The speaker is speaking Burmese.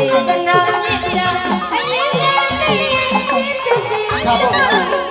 စေတနာမြေရာအရင်ကတည်းကဖြစ်တဲ့